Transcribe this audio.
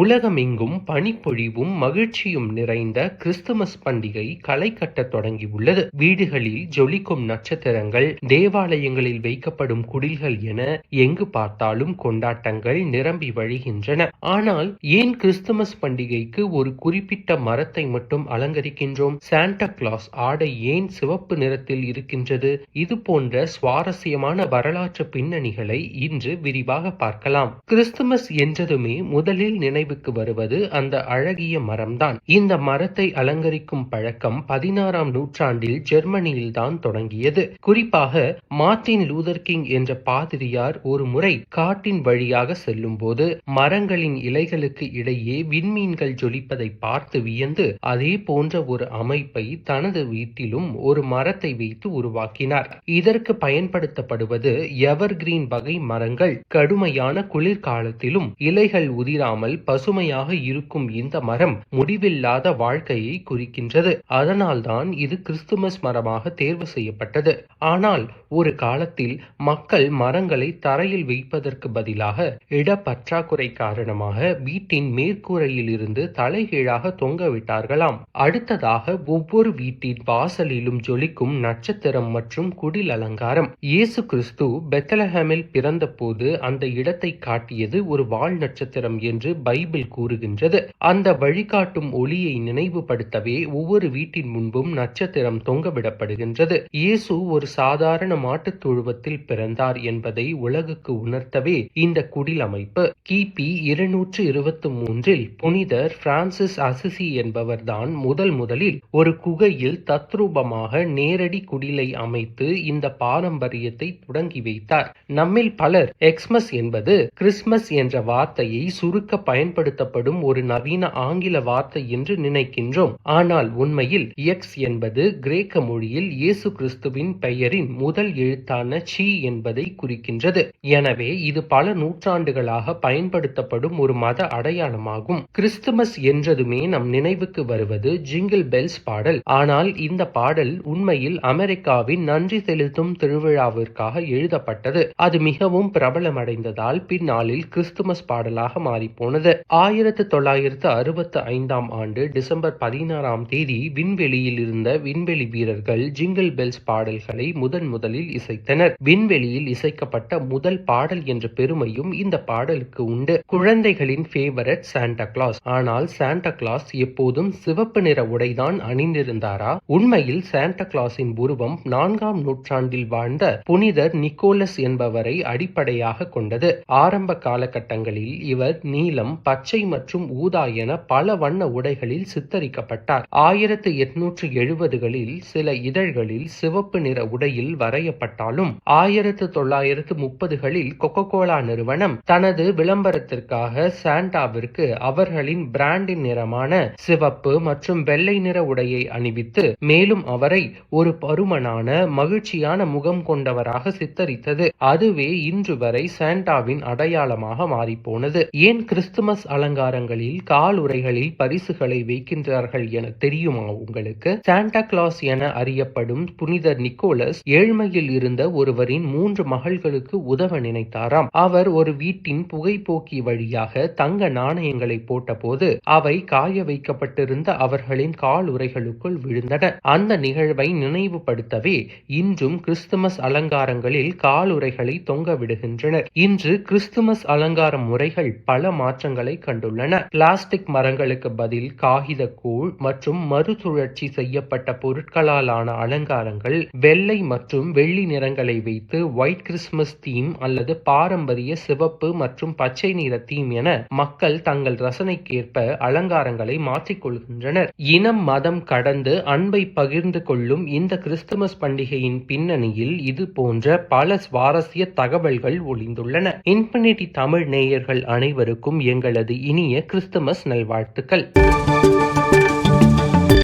உலகமெங்கும் பனிப்பொழிவும் மகிழ்ச்சியும் நிறைந்த கிறிஸ்துமஸ் பண்டிகை களை கட்டத் தொடங்கியுள்ளது. வீடுகளில் ஜொலிக்கும் நட்சத்திரங்கள் தேவாலயங்களில் வைக்கப்படும் குடில்கள் என எங்கு பார்த்தாலும் கொண்டாட்டங்கள் நிரம்பி வழிகின்றன. ஆனால் ஏன் கிறிஸ்துமஸ் பண்டிகைக்கு ஒரு குறிப்பிட்ட மரத்தை மட்டும் அலங்கரிக்கின்றோம்? சாண்டா கிளாஸ் ஆடை ஏன் சிவப்பு நிறத்தில் இருக்கின்றது? இது போன்ற சுவாரஸ்யமான வரலாற்று பின்னணிகளை இன்று விரிவாக பார்க்கலாம். கிறிஸ்துமஸ் என்றதுமே முதலில் நினைவு நினைவுக்கு வருவது அந்த அழகிய மரம்தான். இந்த மரத்தை அலங்கரிக்கும் பழக்கம் பதினாறாம் நூற்றாண்டில் ஜெர்மனியில் தான் தொடங்கியது. குறிப்பாக மார்டின் லூதர் கிங் என்ற பாதிரியார் ஒரு முறை காட்டின் வழியாக செல்லும் போது மரங்களின் இலைகளுக்கு இடையே விண்மீன்கள் ஜொலிப்பதை பார்த்து வியந்து அதே போன்ற ஒரு அமைப்பை தனது வீட்டிலும் ஒரு மரத்தை வைத்து உருவாக்கினார். இதற்கு பயன்படுத்தப்படுவது எவர்கிரீன் வகை மரங்கள். கடுமையான குளிர்காலத்திலும் இலைகள் உதிராமல் பசுமையாக இருக்கும் இந்த மரம் முடிவில்லாத வாழ்க்கையை குறிக்கின்றது. அதனால்தான் இது கிறிஸ்துமஸ் மரமாக தேர்வு செய்யப்பட்டது. ஆனால் ஒரு காலத்தில் மக்கள் மரங்களை தரையில் வைப்பதற்கு பதிலாக இடப்பற்றாக்குறை காரணமாக வீட்டின் மேற்கூரையில் இருந்து தலைகீழாக தொங்க விட்டார்களாம். அடுத்ததாக ஒவ்வொரு வீட்டின் வாசலிலும் ஜொலிக்கும் நட்சத்திரம் மற்றும் குடில் அலங்காரம். இயேசு கிறிஸ்து பெத்தலஹமில் பிறந்தபோது அந்த இடத்தை காட்டியது ஒரு வால் நட்சத்திரம் என்று பைபிள் பைபிள் கூறுகின்றது. அந்த வழிகாட்டும் ஒளியை நினைவுபடுத்தவே ஒவ்வொரு வீட்டின் முன்பும் நட்சத்திரம் தொங்கவிடப்படுகின்றது. இயேசு ஒரு சாதாரண மாட்டுத் தொழுவத்தில் பிறந்தார் என்பதை உலகுக்கு உணர்த்தவே இந்த குடில் அமைப்பு. கிபி இருநூற்று இருபத்தி மூன்றில் புனிதர் பிரான்சிஸ் அசிசி என்பவர்தான் முதல் முதலில் ஒரு குகையில் தத்ரூபமாக நேரடி குடிலை அமைத்து இந்த பாரம்பரியத்தை தொடங்கி வைத்தார். நம்மில் பலர் எக்ஸ்மஸ் என்பது கிறிஸ்மஸ் என்ற வார்த்தையை சுருக்க பயன்படுத்த பயன்படுத்தப்படும் ஒரு நவீன ஆங்கில வார்த்தை என்று நினைக்கின்றோம். ஆனால் உண்மையில் எக்ஸ் என்பது கிரேக்க மொழியில் இயேசு கிறிஸ்துவின் பெயரின் முதல் எழுத்தான சி என்பதை குறிக்கின்றது. எனவே இது பல நூற்றாண்டுகளாக பயன்படுத்தப்படும் ஒரு மத அடையாளமாகும். கிறிஸ்துமஸ் என்றதுமே நம் நினைவுக்கு வருவது ஜிங்கிள் பெல்ஸ் பாடல். ஆனால் இந்த பாடல் உண்மையில் அமெரிக்காவின் நன்றி செலுத்தும் திருவிழாவிற்காக எழுதப்பட்டது. அது மிகவும் பிரபலமடைந்ததால் பின்னாளில் கிறிஸ்துமஸ் பாடலாக மாறிப்போனது. ஆயிரத்து தொள்ளாயிரத்து அறுபத்து ஐந்தாம் ஆண்டு டிசம்பர் பதினாறாம் தேதி விண்வெளியில் இருந்த விண்வெளி வீரர்கள் ஜிங்கிள் பெல்ஸ் பாடல்களை முதன் முதலில் இசைத்தனர். விண்வெளியில் இசைக்கப்பட்ட முதல் பாடல் என்ற பெருமையும் இந்த பாடலுக்கு உண்டு. குழந்தைகளின் ஃபேவரட் சாண்டா கிளாஸ் ஆனால் சாண்டா கிளாஸ் எப்போதும் சிவப்பு நிற உடைதான் அணிந்திருந்தாரா? உண்மையில் சாண்டா கிளாஸின் உருவம் நான்காம் நூற்றாண்டில் வாழ்ந்த புனிதர் நிக்கோலஸ் என்பவரை அடிப்படையாக கொண்டது. ஆரம்ப காலகட்டங்களில் இவர் நீளம் பச்சை மற்றும் ஊதா என பல வண்ண உடைகளில் சித்தரிக்கப்பட்டார். ஆயிரத்து எட்நூற்று எழுபதுகளில் சில இதழ்களில் சிவப்பு நிற உடையில் வரையப்பட்டாலும் ஆயிரத்து தொள்ளாயிரத்து முப்பதுகளில் கொக்கோகோலா நிறுவனம் தனது விளம்பரத்திற்காக சாண்டாவிற்கு அவர்களின் பிராண்டின் நிறமான சிவப்பு மற்றும் வெள்ளை நிற உடையை அணிவித்து மேலும் அவரை ஒரு பருமனான மகிழ்ச்சியான முகம் கொண்டவராக சித்தரித்தது. அதுவே இன்று வரை சாண்டாவின் அடையாளமாக மாறிப்போனது. ஏன் கிறிஸ்துமஸ் கிறிஸ்துமஸ் அலங்காரங்களில் கால் உரைகளில் பரிசுகளை வைக்கின்றார்கள் என தெரியுமா உங்களுக்கு? சாண்டா கிளாஸ் என அறியப்படும் புனிதர் நிக்கோலஸ் ஏழ்மையில் இருந்த ஒருவரின் மூன்று மகள்களுக்கு உதவ நினைத்தாராம். அவர் ஒரு வீட்டின் புகைப்போக்கி வழியாக தங்க நாணயங்களை போட்டபோது அவை காய வைக்கப்பட்டிருந்த அவர்களின் கால் உரைகளுக்குள் விழுந்தன. அந்த நிகழ்வை நினைவுபடுத்தவே இன்றும் கிறிஸ்துமஸ் அலங்காரங்களில் காலுறைகளை தொங்க விடுகின்றனர். இன்று கிறிஸ்துமஸ் அலங்கார முறைகள் பல மாற்றங்களை கண்டுள்ளன. பிளாஸ்டிக் மரங்களுக்கு பதில் காகித கூழ் மற்றும் மறுசுழற்சி செய்யப்பட்ட பொருட்களாலான அலங்காரங்கள் வெள்ளை மற்றும் வெள்ளி நிறங்களை வைத்து ஒயிட் கிறிஸ்துமஸ் தீம் அல்லது பாரம்பரிய சிவப்பு மற்றும் பச்சை நிற தீம் என மக்கள் தங்கள் ரசனைக்கேற்ப அலங்காரங்களை மாற்றிக்கொள்கின்றனர் இனம் மதம் கடந்து அன்பை பகிர்ந்து கொள்ளும் இந்த கிறிஸ்துமஸ் பண்டிகையின் பின்னணியில் இது போன்ற பல சுவாரஸ்ய தகவல்கள் ஒளிந்துள்ளன. இன்ஃபினிட்டி தமிழ் நேயர்கள் அனைவருக்கும் எங்களது இனிய கிறிஸ்துமஸ் நல்வாழ்த்துக்கள்.